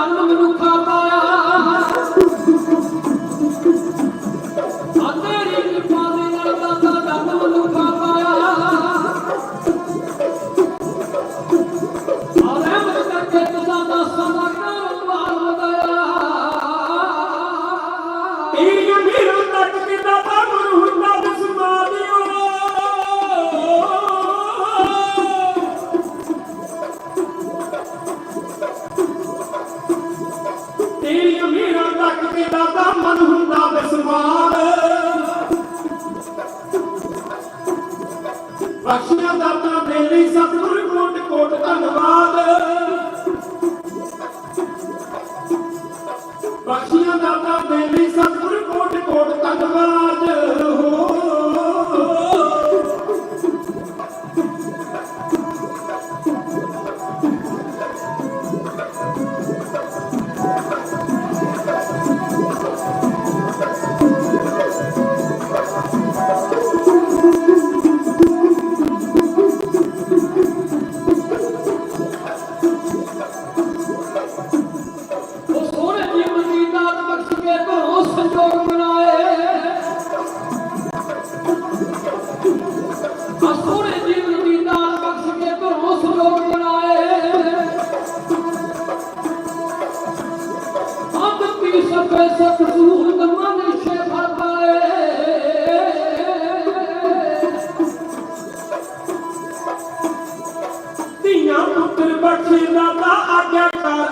আন্দোলন উত্থান ਬਖਸ਼ੀਆਂ ਦਾਤਾ ਦੇਵੀ ਸਤਿਗੁਰ ਕੋਟ ਕੋਟ ਤੰਗ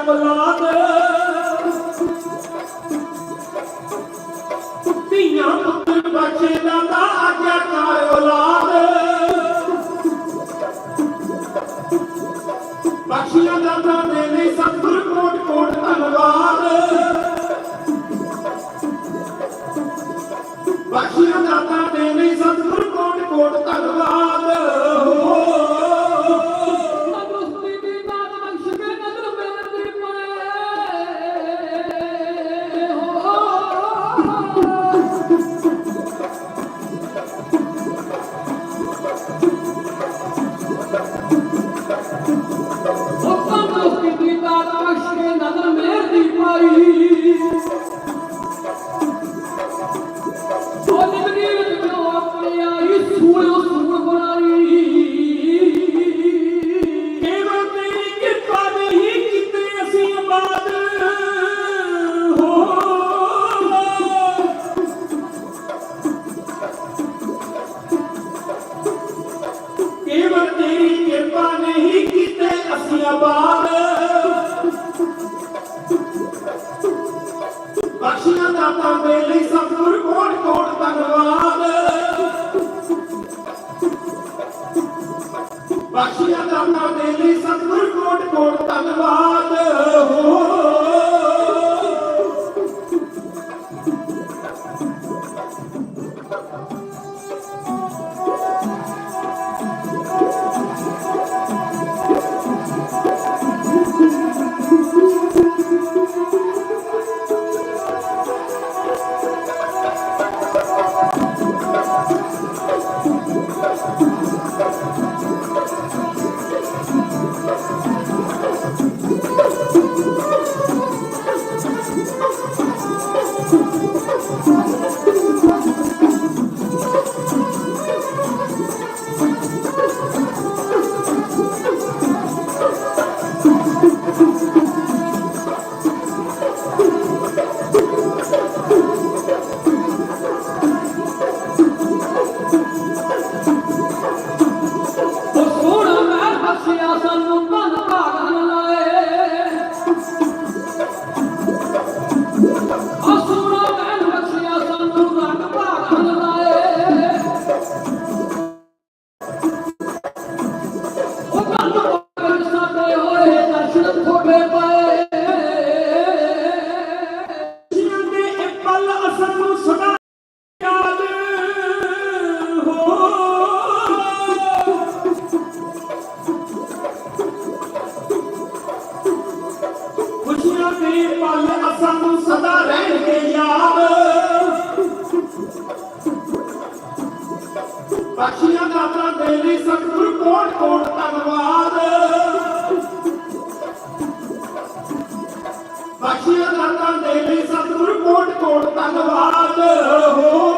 والمناطق Hallelujah. ਮਾਤਾ ਦੇ ਲਈ ਸਤਿਗੁਰ ਕੋਟ ਕੋਟ ਧੰਨਵਾਦ। ਬਖਸ਼ਿਆ ਦਾਤਾ ਦੇ ਲਈ ਸਤਿਗੁਰ ਕੋਟ ਕੋਟ ਧੰਨਵਾਦ। ਹੋ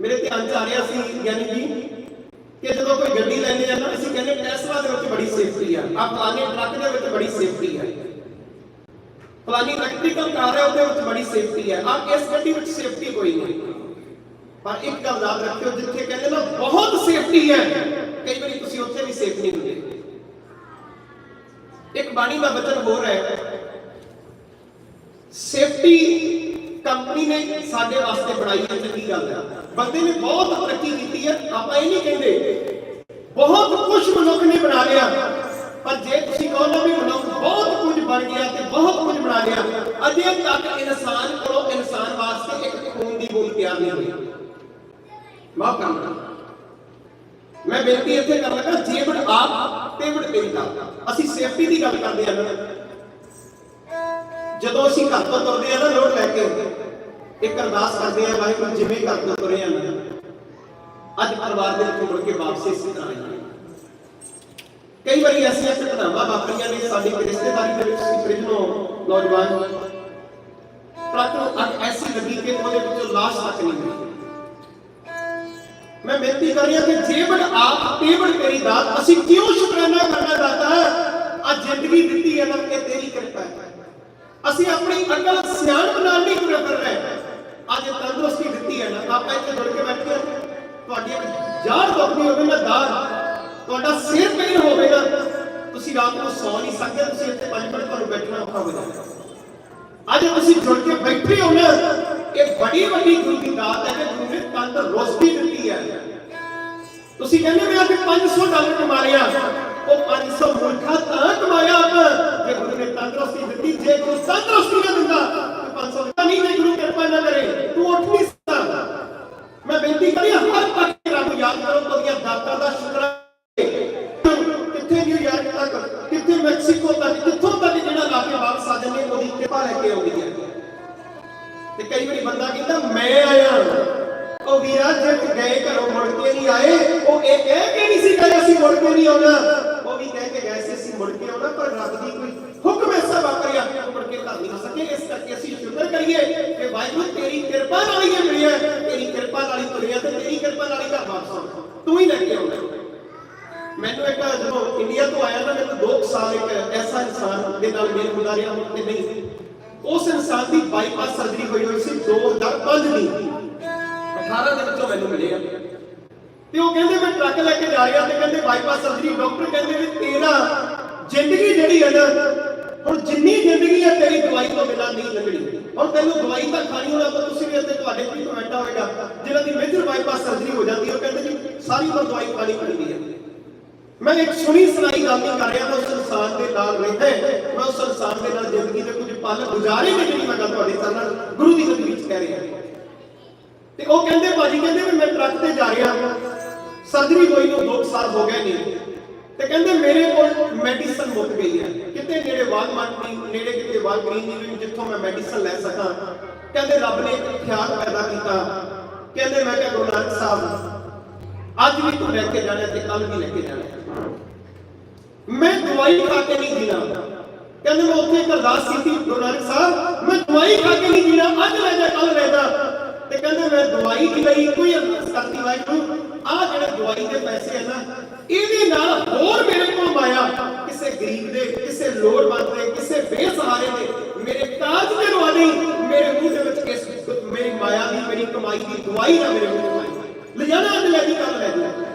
ਮੇਰੇ ਧਿਆਨ ਚ ਆ ਰਿਹਾ ਸੀ ਗਿਆਨੀ ਜੀ ਕਿ ਜਦੋਂ ਕੋਈ ਗੱਡੀ ਲੈਂਦੇ ਆ ਨਾ, ਅਸੀਂ ਕਹਿੰਦੇ ਟੈਸਲਾ ਦੇ ਵਿੱਚ ਬੜੀ ਸੇਫਟੀ ਆ। ਆ ਫਲਾਣੇ ਟਰੱਕ ਦੇ ਵਿੱਚ ਬੜੀ ਸੇਫਟੀ ਹੈ ਫਲਾਣੀ ਇਲੈਕਟ੍ਰੀਕਲ ਕਾਰ ਹੈ ਉਹਦੇ ਵਿੱਚ ਬੜੀ ਸੇਫਟੀ ਹੈ ਆ ਇਸ ਗੱਡੀ ਵਿੱਚ ਸੇਫਟੀ ਕੋਈ ਨਹੀਂ। ਪਰ ਇੱਕ ਗੱਲ ਯਾਦ ਰੱਖਿਓ, ਜਿੱਥੇ ਕਹਿੰਦੇ ਨਾ ਬਹੁਤ ਸੇਫਟੀ ਹੈ ਕਈ ਵਾਰੀ ਤੁਸੀਂ ਉੱਥੇ ਵੀ ਸੇਫ ਨਹੀਂ ਹੁੰਦੇ। ਇੱਕ ਬਾਣੀ ਦਾ ਵਚਨ ਹੋਰ ਹੈ। ਸੇਫਟੀ ਕੰਪਨੀ ਨੇ ਸਾਡੇ ਵਾਸਤੇ ਬਣਾਈ ਹੈ ਚੰਗੀ ਗੱਲ ਹੈ। ਬੰਦੇ ਨੇ ਬਹੁਤ ਤਰੱਕੀ ਕੀਤੀ ਹੈ, ਆਪਾਂ ਇਹ ਨਹੀਂ ਕਹਿੰਦੇ। ਬਹੁਤ ਕੁਝ ਮਨੁੱਖ ਨੇ ਬਣਾ ਲਿਆ। ਪਰ ਜੇ ਤੁਸੀਂ ਕਹੋ ਨਾ ਵੀ ਮਨੁੱਖ ਬਹੁਤ ਕੁਝ ਬਣ ਗਿਆ ਤੇ ਬਹੁਤ ਕੁਝ ਬਣਾ ਲਿਆ ਅਜੇ ਤੱਕ ਇਨਸਾਨ ਕੋਲੋਂ ਇਨਸਾਨ ਵਾਸਤੇ ਇੱਕ ਖੂਨ ਦੀ ਬੂੰਦ ਤਿਆਰ ਨਹੀਂ ਹੋਈ। ਮਾਫ ਕਰਨਾ। ਮੈਂ ਬੇਨਤੀ ਇੱਥੇ ਕਰਨ ਲੱਗਾ ਜੇਵੜ ਆਪ ਤੇਵੜ ਤੇਰੀ ਗੱਲ ਅਸੀਂ ਸੇਫਟੀ ਦੀ ਗੱਲ ਕਰਦੇ ਹਾਂ। ਜਦੋਂ ਅਸੀਂ ਘਰ ਤੋਂ ਤੁਰਦੇ ਆ ਨਾ ਲੋਡ ਲੈ ਕੇ, ਇੱਕ ਅਰਦਾਸ ਕਰਦੇ ਆ ਵਾਹਿਗੁਰੂ ਜਿਵੇਂ ਘਰ ਤੋਂ ਤੁਰੇ ਆ ਨਾ, ਅੱਜ ਪਰਿਵਾਰ ਦੇ ਵਿੱਚ ਮੁੜ ਕੇ ਵਾਪਸ ਇਸੇ ਤਰ੍ਹਾਂ ਆਈਏ ਕਈ ਵਾਰੀ ਐਸੀਆਂ ਘਟਨਾਵਾਂ ਵਾਪਰੀਆਂ ਨੇ ਸਾਡੀ ਰਿਸ਼ਤੇਦਾਰੀ ਦੇ ਵਿੱਚ ਸੀ ਫ੍ਰਿਜ ਨੂੰ ਨੌਜਵਾਨ ਟਰੱਕ ਨੂੰ ਅੱਗ ਐਸੀ ਲੱਗੀ ਕਿ ਉਹਦੇ ਵਿੱਚੋਂ ਲਾਸ਼ ਤੱਕ ਨਹੀਂ ਮਿਲੀ। ਮੈਂ ਬੇਨਤੀ ਕਰ ਰਿਹਾ ਕਿ ਜੇਵੜ ਆਪ ਤੇਵੜ ਤੇਰੀ ਦਾਤ, ਅਸੀਂ ਕਿਉਂ ਸ਼ੁਕਰਾਨਾ ਕਰਨਾ ਦਾਤਾ ਆ ਜ਼ਿੰਦਗੀ ਦਿੱਤੀ ਹੈ ਨਾ, ਇਹ ਤੇਰੀ ਕਿਰਪਾ ਹੈ। ਅਸੀਂ ਆਪਣੀ ਅਕਲ ਸਿਆਣਪ ਨਾਲ ਨਹੀਂ ਤੁਰੇ ਫਿਰ ਰਹੇ। ਅੱਜ ਤੰਦਰੁਸਤੀ ਦਿੱਤੀ ਹੈ ਨਾ। ਆਪਾਂ ਇੱਥੇ ਜੁੜ ਕੇ ਬੈਠੇ ਹਾਂ। ਤੁਹਾਡੀ ਇੱਕ ਜਾੜ ਦੁਖਦੀ ਹੋਵੇ ਨਾ ਦਾੜ ਤੁਹਾਡਾ ਸਿਰ ਪੀੜ ਹੋਵੇਗਾ ਤੁਸੀਂ ਰਾਤ ਨੂੰ ਸੌ ਨਹੀਂ ਸਕਦੇ, ਤੁਸੀਂ ਇੱਥੇ ਪੰਜ ਮਿੰਟ ਤੁਹਾਨੂੰ ਬੈਠਣਾ ਔਖਾ ਹੋ ਜਾਏਗਾ ਅੱਜ ਤੁਸੀਂ ਜੁੜ ਕੇ ਬੈਠੇ ਹੋ ਨਾ, ਇਹ ਬੜੀ ਵੱਡੀ ਗੁਰੂ ਦੀ ਦਾਤ ਹੈ ਕਿ ਗੁਰੂ ਨੇ ਤੰਦਰੁਸਤੀ ਦਿੱਤੀ ਹੈ। ਤੁਸੀਂ ਕਹਿੰਦੇ ਮੈਂ ਅੱਜ 500 ਡਾਲਰ ਕਮਾ ਲਿਆ ਉਹ 500 ਮੁਲਕਾ ਤਾਂ ਕਮਾਇਆ ਆਪਾਂ। ਜੇ ਗੁਰੂ ਨੇ ਤੰਦਰੁਸਤੀ ਦਿੱਤੀ, ਜੇ ਗੁਰੂ ਤੰਦਰੁਸਤੀ ਨਾ ਦਿੰਦਾ, ਤੇ 500 ਦਿੱਤਾ ਨਹੀਂ ਜੇ ਗੁਰੂ ਕਿਰਪਾ ਨਾ ਕਰੇ। ਤੂੰ ਉੱਠ ਨਹੀਂ ਸਕਦਾ ਮੈਂ ਬੇਨਤੀ ਕਰੀ ਹਰ ਤੱਕ ਰੱਬ ਯਾਦ ਕਰੋ, ਉਹਦੀਆਂ ਦਾਤਾਂ ਦਾ ਸ਼ੁਕਰ ਕਿੱਥੇ ਨਿਊਯਾਰਕ ਤੱਕ? ਕਿੱਥੇ ਮੈਕਸੀਕੋ ਤੱਕ? ਕਿੱਥੋਂ ਤੱਕ ਜਿਹੜਾ ਲਾ ਵਾਪਸ ਆ ਜਾਂਦੇ, ਉਹਦੀ ਕਿਰਪਾ ਲੈ ਕੇ ਆਉਂਦੀ ਹੈ ਤੇ ਕਈ ਵਾਰੀ ਬੰਦਾ ਕਹਿੰਦਾ, ਮੈਂ ਆਇਆ ਉਹ ਵੀਰਾ ਜੇ ਗਏ ਘਰੋਂ ਮੁੜ ਕੇ ਨਹੀਂ ਆਏ ਉਹ ਇਹ ਕਹਿ ਕੇ ਨਹੀਂ ਸੀ ਗਏ ਅਸੀਂ ਮੁੜ ਕੇ ਨਹੀਂ ਆਉਣਾ ਉਹ ਵੀ ਕਹਿ ਕੇ ਗਏ ਸੀ ਅਸੀਂ ਮੁੜ ਕੇ ਆਉਣਾ ਪਰ ਰੱਬ ਦੀ ਕੋਈ ਹੁਕਮ ਐਸਾ ਵਾਪਰਿਆ ਉਹ ਮੁੜ ਕੇ ਘਰ ਨਹੀਂ ਆ ਸਕੇ ਇਸ ਕਰਕੇ ਅਸੀਂ ਸ਼ੁਕਰ ਕਰੀਏ ਕਿ ਵਾਹਿਗੁਰੂ ਤੇਰੀ ਕਿਰਪਾ ਨਾਲ ਹੀ ਇਹ ਮਿਲਿਆ ਤੇਰੀ ਕਿਰਪਾ ਨਾਲ ਹੀ ਤੁਰਿਆ ਤੇ ਤੇਰੀ ਕਿਰਪਾ ਨਾਲ ਹੀ ਘਰ ਵਾਪਸ ਆਉਣਾ ਤੂੰ ਹੀ ਲੈ ਕੇ ਆਉਣਾ ਮੈਨੂੰ ਇੱਕ ਜਦੋਂ ਇੰਡੀਆ ਤੋਂ ਆਇਆ ਤਾਂ ਮੈਨੂੰ 2 ਸਾਲ ਇੱਕ ਐਸਾ ਇਨਸਾਨ ਦੇ ਨਾਲ ਮੇਲ ਹੁਣ ਤੇ ਨਹੀਂ ਉਸ ਇਨਸਾਨ ਦੀ ਬਾਈਪਾਸ ਸਰਜਰੀ ਹੋਈ ਹੋਈ ਸੀ 2005 ਦੀ। 18 ਦੇ ਵਿੱਚੋਂ ਮੈਨੂੰ ਮਿਲਿਆ। ਤੇ ਉਹ ਕਹਿੰਦੇ ਮੈਂ ਟਰੱਕ ਲੈ ਕੇ ਜਾ ਰਿਹਾ। ਤੇ ਕਹਿੰਦੇ ਬਾਈਪਾਸ ਸਰਜਰੀ ਡਾਕਟਰ ਕਹਿੰਦੇ ਵੀ ਤੇਰਾ ਜ਼ਿੰਦਗੀ ਜਿਹੜੀ ਹੈ ਨਾ ਹੁਣ ਜਿੰਨੀ ਜ਼ਿੰਦਗੀ ਹੈ ਤੇਰੀ ਦਵਾਈ ਤੋਂ ਬਿਨਾਂ ਨਹੀਂ ਲੱਗਣੀ ਹੁਣ ਤੈਨੂੰ ਦਵਾਈ ਤਾਂ ਖਾਣੀ ਹੋਣਾ ਤਾਂ ਤੁਸੀਂ ਵੀ ਇੱਥੇ ਤੁਹਾਡੇ ਕੋਈ ਕਮੈਂਟਾ ਹੋਵੇਗਾ ਜਿਹਨਾਂ ਦੀ ਮੇਜਰ ਬਾਈਪਾਸ ਸਰਜਰੀ ਹੋ ਜਾਂਦੀ ਹੈ ਉਹ ਕਹਿੰਦੇ ਜੀ ਸਾਰੀ ਉਮਰ ਦਵਾਈ ਖਾਣੀ ਪੈਂਦੀ ਹੈ। ਮੈਂ ਇੱਕ ਸੁਣੀ ਸੁਣਾਈ ਗੱਲ ਨਹੀਂ ਕਰ ਰਿਹਾ, ਮੈਂ ਉਸ ਇਨਸਾਨ ਦੇ ਨਾਲ ਰਹਿੰਦਾ ਮੈਂ ਉਸ ਇਨਸਾਨ ਦੇ ਨਾਲ ਜ਼ਿੰਦਗੀ ਦੇ ਕੁਝ ਪਲ ਗੁਜ਼ਾਰੇ ਨੇ ਜਿਹੜੀ ਮੈਂ ਗੱਲ ਤੁਹਾਡੇ ਸਾਹਮਣੇ ਗੁਰੂ ਦੀ ਜ਼ਿੰਦਗੀ ਵਿੱਚ ਕਹਿ ਰਿਹਾ ਤੇ ਉਹ ਕਹਿੰਦੇ, ਭਾਜੀ ਕਹਿੰਦੇ ਵੀ ਮੈਂ ਟਰੱਕ ਤੇ ਜਾ ਰਿਹਾ ਸਰਜਰੀ ਹੋਈ ਨੂੰ 2 ਸਾਲ ਹੋ ਗਏ ਨੇ। ਤੇ ਕਹਿੰਦੇ, ਮੇਰੇ ਕੋਲ ਮੈਡੀਸਨ ਮੁੱਕ ਗਈ ਹੈ। ਕਿਤੇ ਨੇੜੇ ਵਾਲਮਾਰਟ ਨਹੀਂ ਨੇੜੇ ਕਿਤੇ ਵਾਲਗ੍ਰੀਨ ਨਹੀਂ ਵੀ ਜਿੱਥੋਂ ਮੈਂ ਮੈਡੀਸਨ ਲੈ ਸਕਾਂ। ਕਹਿੰਦੇ, ਰੱਬ ਨੇ ਇੱਕ ਖਿਆਲ ਪੈਦਾ ਕੀਤਾ। ਕਹਿੰਦੇ, ਮੈਂ ਕਿਹਾ, ਗੁਰੂ ਨਾਨਕ ਸਾਹਿਬ, ਅੱਜ ਵੀ ਤੂੰ ਲੈ ਕੇ ਜਾਣਾ ਤੇ ਕੱਲ ਵੀ ਲੈ ਕੇ ਜਾਣਾ। ਮੈਂ ਦਵਾਈ ਖਾ ਕੇ ਨਹੀਂ ਜੀਣਾ ਕਹਿੰਦੇ ਮੈਂ ਉੱਥੇ ਇੱਕ ਅਰਦਾਸ ਕੀਤੀ ਗੁਰੂ ਨਾਨਕ ਸਾਹਿਬ ਮੈਂ ਦਵਾਈ ਖਾ ਕੇ ਨਹੀਂ ਜੀਣਾ ਅੱਜ ਲੈ ਜਾ ਕੱਲ ਲੈ ਜਾ ਤੇ ਕਹਿੰਦੇ ਮੈਂ ਦਵਾਈ ਦੀ ਲਈ ਕੋਈ ਅਰਦਾਸ ਕਰਤੀ ਵਾਹਿਗੁਰੂ ਆ ਜਿਹੜੇ ਦਵਾਈ ਦੇ ਪੈਸੇ ਆ ਨਾ ਇਹਦੇ ਨਾਲ ਹੋਰ ਮੇਰੇ ਕੋਲ ਮਾਇਆ ਕਿਸੇ ਗਰੀਬ ਦੇ ਕਿਸੇ ਲੋੜਵੰਦ ਦੇ ਕਿਸੇ ਬੇਸਹਾਰੇ ਦੇ ਮੇਰੇ ਕਾਜ ਤੇ ਲਵਾ ਦੇ ਮੇਰੇ ਮੂੰਹ ਦੇ ਵਿੱਚ ਕਿਸ ਮੇਰੀ ਮਾਇਆ ਦੀ ਮੇਰੀ ਕਮਾਈ ਦੀ ਦਵਾਈ ਨਾ ਮੇਰੇ ਮੂੰਹ ਚ ਪਾਈ ਲਿਜਾਣਾ ਅੱਜ ਲੈ ਜੀ ਕੱਲ ਲੈ ਜੀ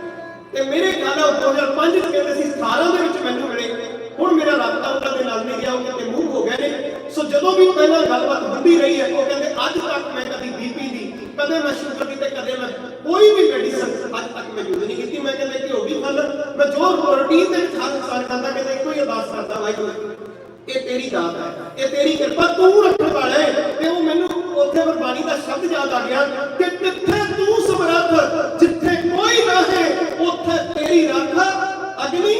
ਤੇ ਮੇਰੇ ਖਿਆਲ ਨਾਲ 2005 ਚ ਕਹਿੰਦੇ ਸੀ 18 ਦੇ ਵਿੱਚ ਮੈਨੂੰ ਮਿਲੇ। ਹੁਣ ਮੇਰਾ ਰਾਬਤਾ ਉਹਨਾਂ ਦੇ ਨਾਲ ਨਹੀਂ ਰਿਹਾ ਉਹ ਕਿਤੇ ਮੂਵ ਹੋ ਗਏ ਨੇ। ਸੋ ਜਦੋਂ ਵੀ ਪਹਿਲਾਂ ਗੱਲਬਾਤ ਹੁੰਦੀ ਰਹੀ ਹੈ, ਉਹ ਕਹਿੰਦੇ, ਅੱਜ ਤੱਕ ਮੈਂ ਕਦੀ ਬੀਪੀ ਦੀ ਕਦੇ ਮੈਂ ਸ਼ੂਗਰ ਦੀ ਤੇ ਕਦੇ ਮੈਂ ਕੋਈ ਵੀ ਮੈਡੀਸਨ ਅੱਜ ਤੱਕ ਮੈਂ ਯੂਜ਼ ਨਹੀਂ ਕੀਤੀ। ਮੈਂ ਕਹਿੰਦਾ ਕਿ ਉਹ ਵੀ ਖਾਂਦਾ, ਮੈਂ ਜੋ ਰੂਟੀਨ ਦੇ ਵਿੱਚ ਹਰ ਇਨਸਾਨ ਖਾਂਦਾ, ਕਹਿੰਦਾ, ਇੱਕੋ ਅਰਦਾਸ ਕਰਦਾ, ਵਾਹਿਗੁਰੂ, ਇਹ ਤੇਰੀ ਦਾਤ ਹੈ, ਇਹ ਤੇਰੀ ਕਿਰਪਾ ਤੂੰ ਰੱਖਣ ਵਾਲਾ ਹੈ। ਤੇ ਉਹ ਮੈਨੂੰ ਉੱਥੇ ਗੁਰਬਾਣੀ ਦਾ ਸ਼ਬਦ ਯਾਦ ਆ ਗਿਆ ਕਿ ਕਿੱਥੇ ਤੂੰ ਸਮਰੱਥ ਉੱਥੇ ਤੇਰੀ ਰੱਖ ਅਗਨੀ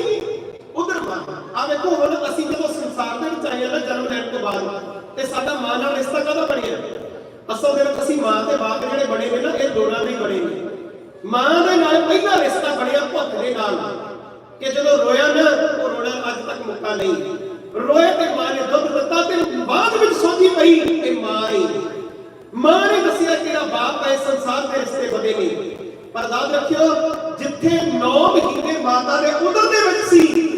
ਉਧਰ ਮਾਰ ਆ ਵੇਖੋ ਹੁਣ ਅਸੀਂ ਜਦੋਂ ਸੰਸਾਰ ਦੇ ਵਿੱਚ ਆਏ ਹਾਂ ਨਾ ਜਨਮ ਲੈਣ ਤੋਂ ਬਾਅਦ ਤੇ ਸਾਡਾ ਮਾਂ ਨਾਲ ਰਿਸ਼ਤਾ ਕਦੋਂ ਬਣਿਆ ਅਸਲ ਦੇ ਵਿੱਚ ਅਸੀਂ ਮਾਂ ਤੇ ਬਾਪ ਜਿਹੜੇ ਬਣੇ ਨੇ ਨਾ ਇਹ ਦੋਨਾਂ ਦੇ ਹੀ ਬਣੇ ਨੇ ਮਾਂ ਦੇ ਨਾਲ ਪਹਿਲਾ ਰਿਸ਼ਤਾ ਬਣਿਆ ਭੁੱਖ ਦੇ ਨਾਲ ਕਿ ਜਦੋਂ ਰੋਇਆ ਨਾ ਉਹ ਰੋਣਾ ਅੱਜ ਤੱਕ ਮੁੱਕਾ ਨਹੀਂ ਰੋਏ ਤੇ ਮਾਂ ਨੇ ਦੁੱਧ ਦਿੱਤਾ ਤੇ ਬਾਅਦ ਵਿੱਚ ਸੋਚੀ ਪਈ ਕਿ ਮਾਂ ਹੀ ਮਾਂ ਨੇ ਦੱਸਿਆ ਕਿ ਜਿਹੜਾ ਬਾਪ ਹੈ ਇਸ ਸੰਸਾਰ ਦੇ ਰਿਸ਼ਤੇ ਬਣੇ ਨੇ ਪਰ ਯਾਦ ਰੱਖਿਓ ਜਿੱਥੇ 9 ਮਹੀਨੇ ਮਾਤਾ ਦੇ ਉਦਰ ਦੇ ਵਿੱਚ ਸੀ